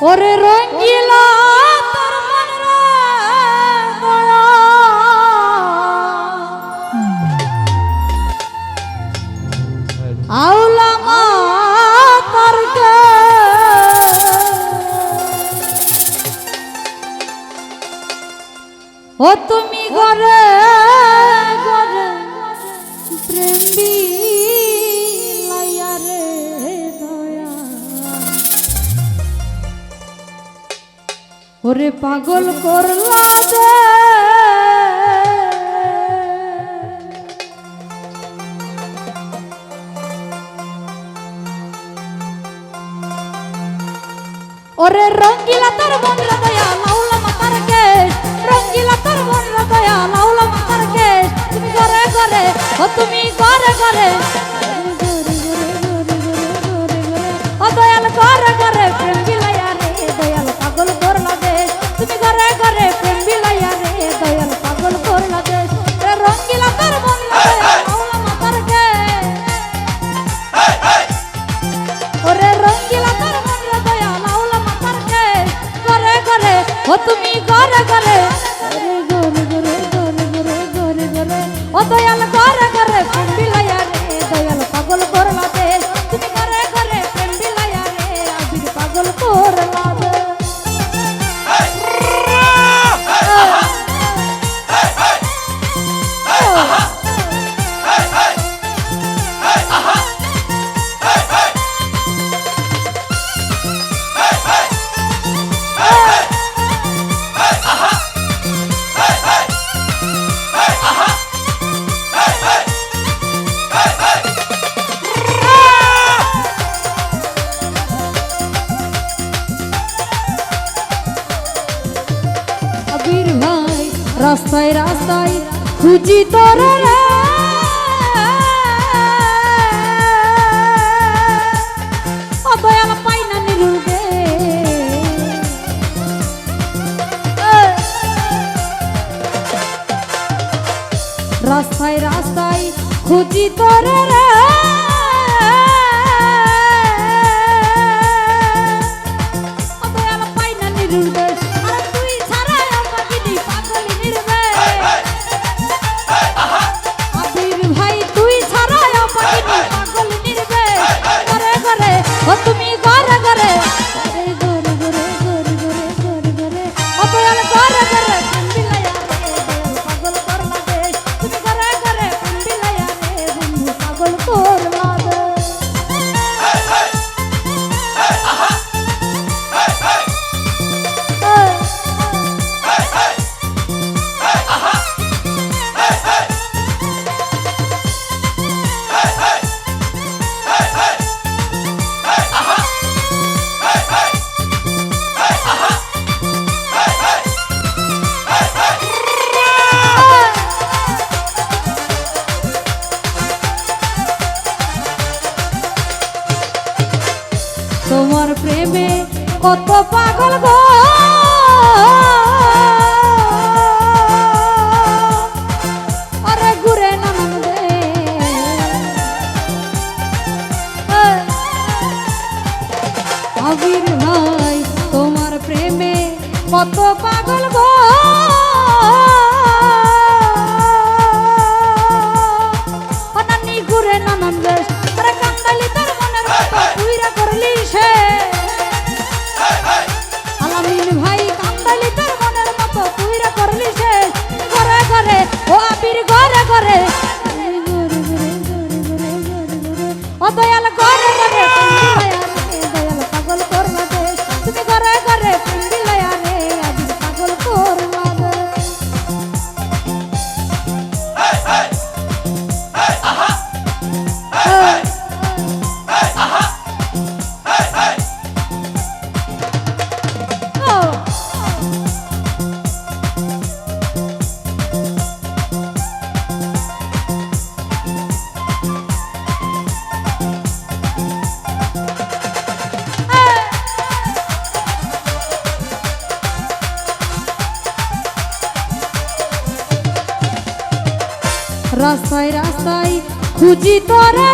ওরে রঙ্গিলা তোর মন আউলা মা তার ও তুমি ঘরে ওরে পাগল করলা করলাতে ওরে রঙ্গিলা তোর মন্দির দয়া লাউলা মাতার কে রঙ্গিলা তোর মন্দির দয়া লাউলা মাতার কে তুমি ঘরে ঘরে ও তুমি ঘরে ঘরে। রাস্তায় খুঁজি তোরে রাস্তায় রাস্তায় খুঁজি তোরে রে। কত পাগল গো। আরে ঘুরে নানান রে। আবির ভাই তোমার প্রেমে কত পাগল গো। রাস্তায় রাস্তায় খুঁজি তোরে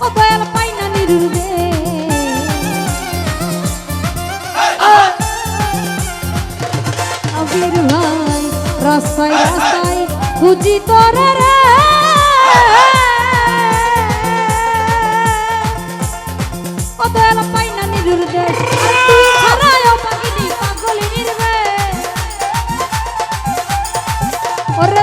ও দয়াল পাই না নিরুবে রাস্তায় রাস্তায় খুঁজি তোরে রে। ஒரு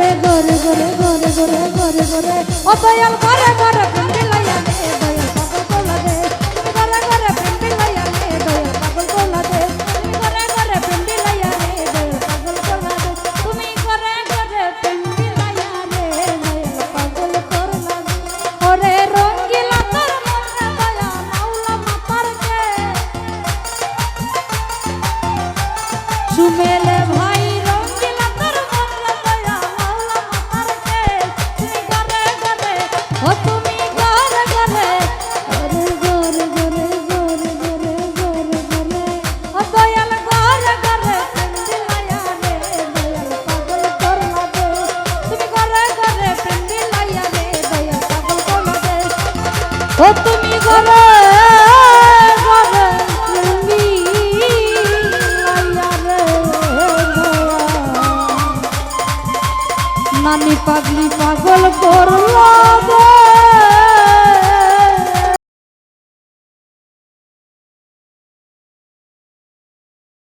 করে করে করে করে করে করে করে ও দয়াল করে করে পাগলি পাগল করল